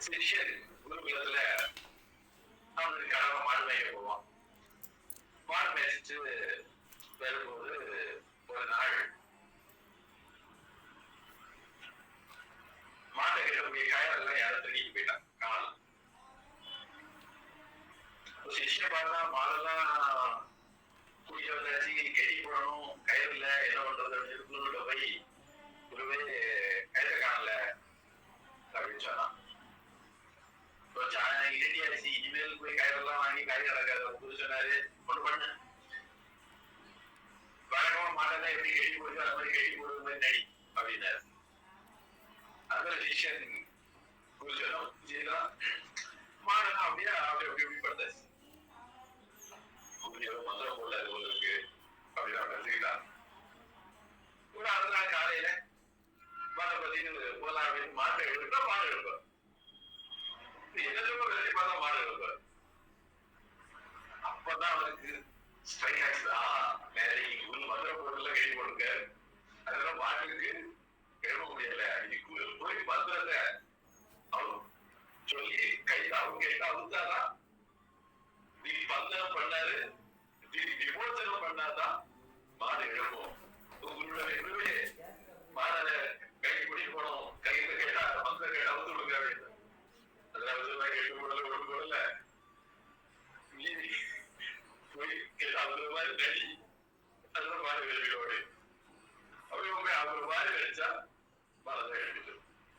சிஷ்யன் குருகுலத்துல அவனுக்கு கடமை மாடு மேய்க்க போவான். மாடு மேய்ச்சிட்டு வரும்போது ஒரு நாள் மாட்டை கிட்டக்கூடிய கயறெல்லாம் யாரும் தூக்கிட்டு போயிட்டான். காணல சிஷ்யன் பார்த்தா மாடெல்லாம் குடிக்க வந்தாச்சு கெட்டி போடணும் கயிறு என்ன பண்றது அப்படின்னு போய் குருவே பேசி இனிமேல் போய் கயிறெல்லாம் வாங்கி கயிறு நடக்காது குரு சொன்னாரு. ஒண்ணு பண்ணு. வழக்கமா மாடெல்லாம் எப்படி கெட்டி போடுது அது மாதிரி கெட்டி போடுறது மாதிரி நடி அப்படின்னாரு. அதுல சிஷ்யன் குரு சொன்னோம் மாடெல்லாம் அப்படியே அப்படியே அப்படி இப்படி படுத்தாச்சு. குரு மந்திரம் போடல உங்களுக்கு அப்படின்னு நினைச்சுக்கிட்டான் ஒரு அடுத்த நாள் காலையில மாட்டை பத்தி போலாம் அப்படின்னு மாட்டை எடுத்தா மாடு எடுப்பேன் எதிர்ப்பு வேலை மாடு அப்பதான் அவனுக்கு ஸ்ட்ரைக் ஆச்சு. மதுரை போட்டுல கட்டி போடுங்க அதெல்லாம் மாட்டுக்கு எழுத முடியல. இன்னைக்கு போய் பத்திரத்தை அவன் சொல்லி கை அவங்க கிட்ட அவுத்தாதான் நீ பந்தனம் பண்ணாரு நீ விமோசனம் பண்ணாதான் மாடு எழுப்போம் உங்களோட குருவே மாடல கை பிடி போனோம் கையில கேட்டா பந்த கேட்டா அவுத்து விடுங்க அப்படின்னு அதெல்லாம் வந்து கேட்டு போடல ஒன்று போடல நீ போய் கேட்டா அது மாதிரி நடி அதெல்லாம் மாடு எழுதியோடு அப்படி உங்க அவர் மாதிரி நடிச்சா மாடலை எழுதிட்டு